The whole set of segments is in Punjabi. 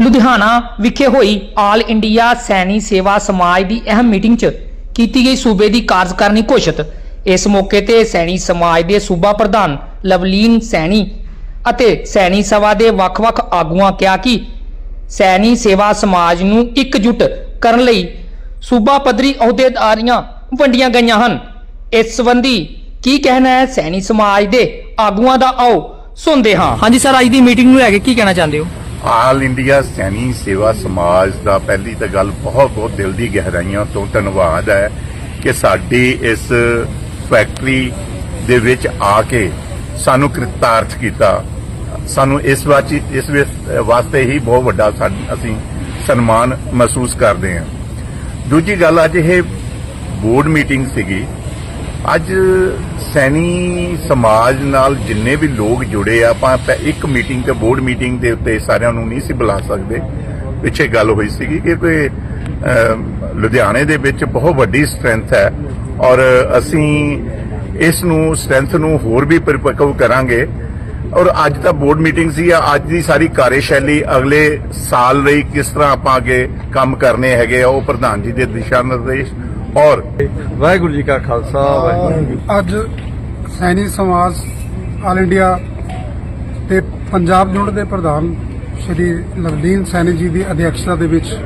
ਲੁਧਿਆਣਾ ਵਿਖੇ ਹੋਈ ਆਲ ਇੰਡੀਆ ਸੈਣੀ ਸੇਵਾ ਸਮਾਜ ਦੀ ਅਹਿਮ ਮੀਟਿੰਗ 'ਚ ਕੀਤੀ ਗਈ ਸੂਬੇ ਦੀ ਕਾਰਜਕਾਰਨੀ ਘੋਸ਼ਿਤ। ਇਸ ਮੌਕੇ ਤੇ ਸੈਣੀ ਸਮਾਜ ਦੇ ਸੂਬਾ ਪ੍ਰਧਾਨ ਲਵਲੀਨ ਸੈਣੀ ਅਤੇ ਸੈਣੀ ਸਭਾ ਦੇ ਵੱਖ-ਵੱਖ ਆਗੂਆਂ ਕਿਹਾ ਕਿ ਸੈਣੀ ਸੇਵਾ ਸਮਾਜ ਨੂੰ ਇਕਜੁੱਟ ਕਰਨ ਲਈ ਸੂਬਾ ਪੱਧਰੀ ਅਹੁਦੇਦਾਰੀਆਂ ਵੰਡੀਆਂ ਗਈਆਂ ਹਨ। ਇਸ ਸੰਬੰਧੀ ਕੀ ਕਹਿਣਾ ਹੈ? ਸੈਣੀ ਸਮਾਜ ਦੇ ਆਗੂਆਂ ਦਾ ਆਓ ਸੁਣਦੇ ਹਾਂ। ਹਾਂਜੀ, ਸਰ, ਅੱਜ ਦੀ ਮੀਟਿੰਗ ਨੂੰ ਲੈ ਕੇ ਕੀ ਕਹਿਣਾ ਚਾਹੁੰਦੇ ਹੋ? ਆਲ ਇੰਡੀਆ ਸੈਣੀ ਸੇਵਾ ਸਮਾਜ ਦਾ ਪਹਿਲੀ ਤਾਂ ਗੱਲ ਬਹੁਤ ਬਹੁਤ ਦਿਲ ਦੀ ਗਹਿਰਾਈਆਂ ਤੋਂ ਧੰਨਵਾਦ ਹੈ ਕਿ ਸਾਡੀ ਇਸ ਫੈਕਟਰੀ ਦੇ ਵਿੱਚ ਆ ਕੇ ਸਾਨੂੰ ਕਿਰਤਾਰਥ ਕੀਤਾ। ਸਾਨੂੰ ਇਸ ਵਾਚ ਇਸ ਵਾਸਤੇ ਹੀ ਬਹੁਤ ਵੱਡਾ ਅਸੀਂ ਸਨਮਾਨ ਮਹਿਸੂਸ ਕਰਦੇ ਹਾਂ। ਦੂਜੀ ਗੱਲ ਅੱਜ ਇਹ ਬੋਰਡ ਮੀਟਿੰਗ ਸੀਗੀ। ਅੱਜ ਸੈਣੀ ਸਮਾਜ ਨਾਲ ਜਿੰਨੇ ਵੀ ਲੋਕ ਜੁੜੇ ਆ, ਆਪਾਂ ਇੱਕ ਮੀਟਿੰਗ ਤੇ ਬੋਰਡ ਮੀਟਿੰਗ ਦੇ ਉੱਤੇ ਸਾਰਿਆਂ ਨੂੰ ਨਹੀਂ ਸੀ ਬੁਲਾ ਸਕਦੇ। ਪਿੱਛੇ ਗੱਲ ਹੋਈ ਸੀਗੀ ਕਿ ਕੋਈ ਲੁਧਿਆਣੇ ਦੇ ਵਿੱਚ ਬਹੁਤ ਵੱਡੀ ਸਟਰੈਂਥ ਹੈ ਔਰ ਅਸੀਂ ਇਸ ਨੂੰ ਸਟਰੈਂਥ ਨੂੰ ਹੋਰ ਵੀ ਪਰਿਪਕਵ ਕਰਾਂਗੇ। ਔਰ ਅੱਜ ਤਾਂ ਬੋਰਡ ਮੀਟਿੰਗ ਸੀ ਅੱਜ ਦੀ ਸਾਰੀ ਕਾਰਜਸ਼ੈਲੀ ਅਗਲੇ ਸਾਲ ਲਈ ਕਿਸ ਤਰ੍ਹਾਂ ਆਪਾਂ ਅੱਗੇ ਕੰਮ ਕਰਨੇ ਹੈਗੇ ਆ, ਉਹ ਪ੍ਰਧਾਨ ਜੀ ਦੇ ਦਿਸ਼ਾ ਨਿਰਦੇਸ਼ ਔਰ ਵਾਹਿਗੁਰੂ ਜੀ ਕਾ ਖਾਲਸਾ ਵਾਹਿਗੁਰੂ ਅੱਜ ਸੈਣੀ ਸਮਾਜ ਆਲ ਇੰਡੀਆ ਤੇ ਪੰਜਾਬ ਯੂਨਿਟ ਦੇ ਪ੍ਰਧਾਨ ਸ਼੍ਰੀ ਲਵਲੀਨ ਸੈਣੀ ਜੀ ਦੀ ਅਧਿਕਸ਼ਤਾ ਦੇ ਵਿੱਚ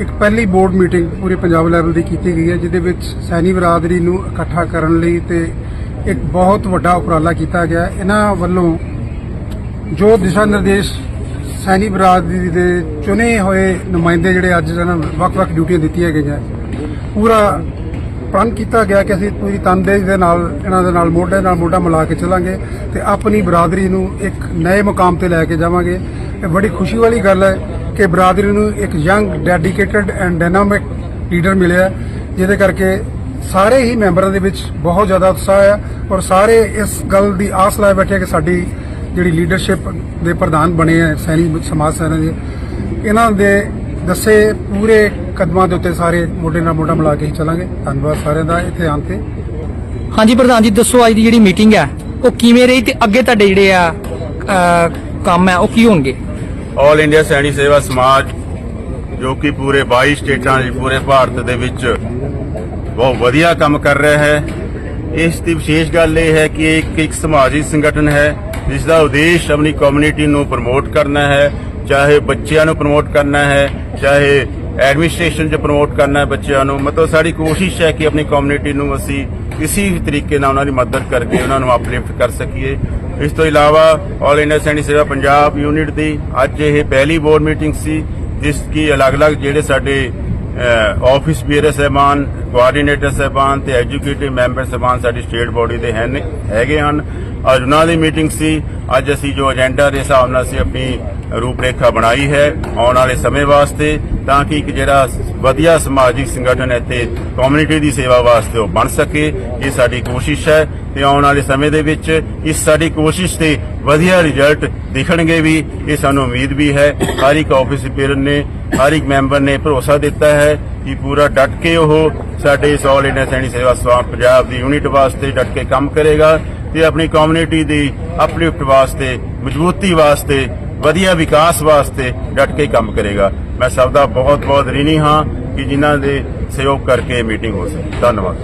ਇੱਕ ਪਹਿਲੀ ਬੋਰਡ ਮੀਟਿੰਗ ਪੂਰੇ ਪੰਜਾਬ ਲੈਵਲ ਦੀ ਕੀਤੀ ਗਈ ਹੈ ਜਿਹਦੇ ਵਿੱਚ ਸੈਣੀ ਬਰਾਦਰੀ ਨੂੰ ਇਕੱਠਾ ਕਰਨ ਲਈ ਤੇ ਇੱਕ ਬਹੁਤ ਵੱਡਾ ਉਪਰਾਲਾ ਕੀਤਾ ਗਿਆ। ਇਹਨਾਂ ਵੱਲੋਂ ਜੋ ਦਿਸ਼ਾ ਨਿਰਦੇਸ਼ ਸੈਣੀ ਬਰਾਦਰੀ ਦੇ ਚੁਣੇ ਹੋਏ ਨੁਮਾਇੰਦੇ ਜਿਹੜੇ ਅੱਜ ਇਹਨਾਂ ਵੱਖ-ਵੱਖ ਡਿਊਟੀਆਂ ਦਿੱਤੀਆਂ ਗਈਆਂ ਪੂਰਾ ਪ੍ਰਣ ਕੀਤਾ ਗਿਆ ਕਿ ਅਸੀਂ ਪੂਰੀ ਤਨਦੇਹੀ ਦੇ ਨਾਲ, ਇਹਨਾਂ ਦੇ ਨਾਲ, ਮੋਢੇ ਨਾਲ ਮੋਢਾ ਮਿਲਾ ਕੇ ਚੱਲਾਂਗੇ ਤੇ ਆਪਣੀ ਬਰਾਦਰੀ ਨੂੰ ਇੱਕ ਨਵੇਂ ਮੁਕਾਮ ਤੇ ਲੈ ਕੇ ਜਾਵਾਂਗੇ। ਇਹ ਬੜੀ ਖੁਸ਼ੀ ਵਾਲੀ ਗੱਲ ਹੈ ਕਿ ਬਰਾਦਰੀ ਨੂੰ ਇੱਕ young, dedicated and dynamic leader ਮਿਲਿਆ ਜਿਹਦੇ ਕਰਕੇ ਸਾਰੇ ਹੀ ਮੈਂਬਰਾਂ ਦੇ ਵਿੱਚ ਬਹੁਤ ਜ਼ਿਆਦਾ ਉਤਸ਼ਾਹ ਹੈ ਔਰ ਸਾਰੇ ਇਸ ਗੱਲ ਦੀ ਆਸ ਲਾਏ ਬੈਠੇ ਕਿ ਸਾਡੀ ਜਿਹੜੀ ਲੀਡਰਸ਼ਿਪ ਦੇ ਪ੍ਰਧਾਨ ਬਣੇ ਹੈ ਸੈਨੀ ਸਮਾਜ ਸੈਨਾ ਦੇ। ਇਹਨਾਂ ਦੇ ਦੱਸੇ ਪੂਰੇ ਕਦਮਾਂ ਦੇ ਉੱਤੇ ਸਾਰੇ ਮੋਢੇ ਨਾਲ ਮੋਢਾ ਮਿਲਾ ਕੇ ਹੀ ਚੱਲਾਂਗੇ। ਧੰਨਵਾਦ ਸਾਰਿਆਂ ਦਾ ਇੱਥੇ ਆਉਣ ਤੇ। ਹਾਂਜੀ ਪ੍ਰਧਾਨ ਜੀ ਦੱਸੋ ਅੱਜ ਦੀ ਜਿਹੜੀ ਮੀਟਿੰਗ ਹੈ ਉਹ ਕਿਵੇਂ ਰਹੀ ਤੇ ਅੱਗੇ ਤੁਹਾਡੇ ਜਿਹੜੇ ਆ ਕੰਮ ਹੈ ਉਹ ਕੀ ਹੋਣਗੇ? ਆਲ ਇੰਡੀਆ ਸੈਣੀ ਸੇਵਾ ਸਮਾਜ ਜੋ ਕਿ ਪੂਰੇ 22 ਸਟੇਟਾਂ 'ਚ ਪੂਰੇ ਭਾਰਤ ਦੇ ਵਿੱਚ ਬਹੁਤ ਵਧੀਆ ਕੰਮ ਕਰ ਰਿਹਾ ਹੈ। ਇਸ ਦੀ ਵਿਸ਼ੇਸ਼ ਗੱਲ ਇਹ ਹੈ ਕਿ ਇਹ ਇੱਕ ਇੱਕ ਸਮਾਜਿਕ ਸੰਗਠਨ ਹੈ ਜਿਸ ਦਾ ਉਦੇਸ਼ ਆਪਣੀ ਕਮਿਊਨਿਟੀ ਨੂੰ ਪ੍ਰਮੋਟ ਕਰਨਾ ਹੈ ਚਾਹੇ ਬੱਚਿਆਂ ਨੂੰ ਪ੍ਰਮੋਟ ਕਰਨਾ ਹੈ ਚਾਹੇ ਐਡਮਿਨਿਸਟ੍ਰੇਸ਼ਨ 'ਚ ਪ੍ਰਮੋਟ ਕਰਨਾ ਹੈ ਬੱਚਿਆਂ ਨੂੰ। ਮਤਲਬ ਸਾਡੀ ਕੋਸ਼ਿਸ਼ ਹੈ ਕਿ ਆਪਣੀ ਕਮਿਊਨਿਟੀ ਨੂੰ ਅਸੀਂ ਕਿਸੇ ਵੀ ਤਰੀਕੇ ਨਾਲ ਉਹਨਾਂ ਦੀ ਮਦਦ ਕਰਕੇ ਉਹਨਾਂ ਨੂੰ ਅਪਲਿਫਟ ਕਰ ਸਕੀਏ। ਇਸ ਤੋਂ ਇਲਾਵਾ ਆਲ ਇੰਡੀਆ ਸੈਣੀ ਸੇਵਾ ਪੰਜਾਬ ਯੂਨਿਟ ਦੀ ਅੱਜ ਇਹ ਪਹਿਲੀ ਬੋਰਡ ਮੀਟਿੰਗ ਸੀ, ਜਿਸ ਕੀ ਅਲੱਗ-ਅਲੱਗ ਜਿਹੜੇ ਸਾਡੇ ਆਫਿਸ ਬੀਅਰ ਸਹਿਬਾਨ ਕੋਆਰਡੀਨੇਟਰ ਸਹਿਬਾਨ ਤੇ ਐਜੂਕੇਟਿਵ ਮੈਂਬਰ ਸਹਿਬਾਨ ਸਾਡੀ ਸਟੇਟ ਬੋਡੀ ਦੇ ਹਨ ਹੈਗੇ ਹਨ। ਅੱਜ ਉਹਨਾਂ ਦੀ ਮੀਟਿੰਗ ਸੀ। ਅੱਜ ਅਸੀਂ ਜੋ ਏਜੰਡਾ ਦੇ ਹਿਸਾਬ ਨਾਲ ਅਸੀਂ ਆਪਣੀ ਰੂਪਰੇਖਾ ਬਣਾਈ ਹੈ ਆਉਣ ਵਾਲੇ ਸਮੇਂ ਵਾਸਤੇ, ਤਾਂ ਕਿ ਇੱਕ ਜਿਹੜਾ ਵਧੀਆ ਸਮਾਜਿਕ ਸੰਗਠਨ ਇੱਥੇ ਕਮਿਊਨਿਟੀ ਦੀ ਸੇਵਾ ਵਾਸਤੇ ਉਹ ਬਣ ਸਕੇ। ਇਹ ਸਾਡੀ ਕੋਸ਼ਿਸ਼ ਹੈ ਤੇ ਆਉਣ ਵਾਲੇ ਸਮੇਂ ਦੇ ਵਿੱਚ ਇਸ ਸਾਡੀ ਕੋਸ਼ਿਸ਼ ਤੇ ਵਧੀਆ ਰਿਜ਼ਲਟ ਦਿਖਣਗੇ ਵੀ, ਇਹ ਸਾਨੂੰ ਉਮੀਦ ਵੀ ਹੈ। ਹਰ ਇੱਕ ਆਫਿਸ ਪੀਰਨ ਨੇ, ਹਰ ਇੱਕ ਮੈਂਬਰ ਨੇ ਭਰੋਸਾ ਦਿੱਤਾ ਹੈ ਕਿ ਪੂਰਾ ਡਟ ਕੇ ਉਹ ਸਾਡੇ ਇਸ ਆਲ ਇੰਡੀਆ ਸੈਣੀ ਸੇਵਾ ਸਮਾਜ ਪੰਜਾਬ ਦੀ ਯੂਨਿਟ ਵਾਸਤੇ ਡਟ ਕੇ ਕੰਮ ਕਰੇਗਾ ਤੇ ਆਪਣੀ ਕਮਿਊਨਿਟੀ ਦੀ ਅਪਲਿਫਟ ਵਾਸਤੇ, ਮਜ਼ਬੂਤੀ ਵਾਸਤੇ ਵਧੀਆ ਵਿਕਾਸ ਵਾਸਤੇ ਡਟ ਕੇ ਕੰਮ ਕਰੇਗਾ। ਮੈਂ ਸਭ ਦਾ ਬਹੁਤ ਬਹੁਤ ਰਿਣੀ ਹਾਂ ਕਿ ਜਿਨ੍ਹਾਂ ਦੇ ਸਹਿਯੋਗ ਕਰਕੇ ਮੀਟਿੰਗ ਹੋ ਸਕੇ। ਧੰਨਵਾਦ।